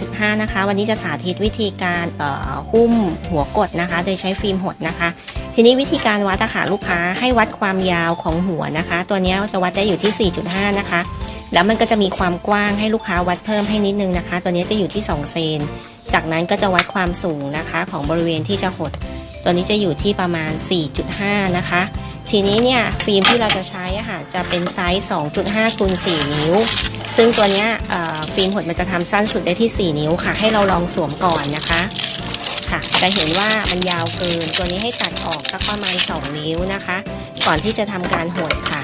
15 นะคะ วันนี้จะสาธิตวิธีการหุ้มหัวกดนะคะ โดยใช้ฟิล์มหดนะคะ ทีนี้วิธีการวัดอะค่ะลูกค้าให้วัดความยาวของหัวนะคะ ตัวนี้จะวัดได้อยู่ที่ 4.5 นะคะ แล้วมันก็จะมีความกว้างให้ลูกค้าวัดเพิ่มให้นิดนึงนะคะ ตัวนี้จะอยู่ที่ 2 เซน จากนั้นก็จะวัดความสูงนะคะ ของบริเวณที่จะหด ตัวนี้จะอยู่ที่ประมาณ 4.5 นะคะ ทีนี้เนี่ยฟิล์มที่เราจะใช้อะค่ะจะเป็นไซส์ 2.5คูณ4นิ้ว ซึ่งตัวเนี้ยฟิล์มหดมันจะทำสั้นสุดได้ที่ 4 นิ้วค่ะ ให้เราลองสวมก่อนนะคะค่ะจะเห็นว่ามันยาวเกิน ตัวนี้ให้ตัดออกสักประมาณ 2 นิ้วนะคะ ก่อนที่จะทำการหดค่ะ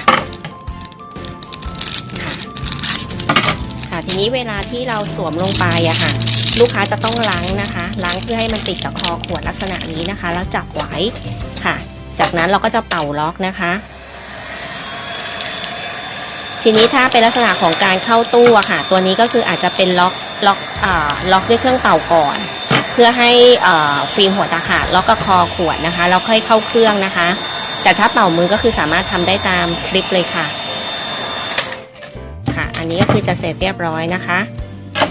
ค่ะทีนี้เวลาที่เราสวมลงไปอะค่ะ ลูกค้าจะต้องล้างนะคะ ล้างเพื่อให้มันติดกับคอขวดลักษณะนี้นะคะ แล้วจับไว้ จากนั้นเราก็จะเป่าล็อกนะคะ ทีนี้ถ้าเป็นลักษณะของการเข้าตู้อะค่ะ ตัวนี้ก็คืออาจจะเป็นล็อกล็อกอ่าล็อกด้วยเครื่องเป่าก่อน เพื่อให้ฟิล์มหัวตาขาดล็อกกับคอขวดนะคะแล้วค่อยเข้าเครื่องนะคะ แต่ถ้าเป่ามือก็คือสามารถทำได้ตามคลิปเลยค่ะ ค่ะ อันนี้ก็คือจะเสร็จเรียบร้อยนะคะ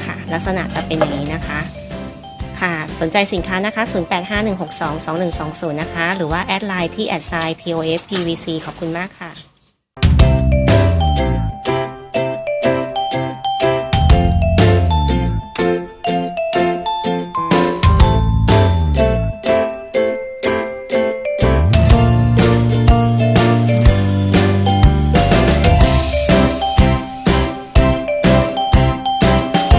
ค่ะ ลักษณะจะเป็นอย่างนี้นะคะ ค่ะ สนใจสินค้านะคะ 0851622120 นะคะ หรือว่าแอดไลน์ที่แอดไซน์ POF PVC ขอบคุณมากค่ะ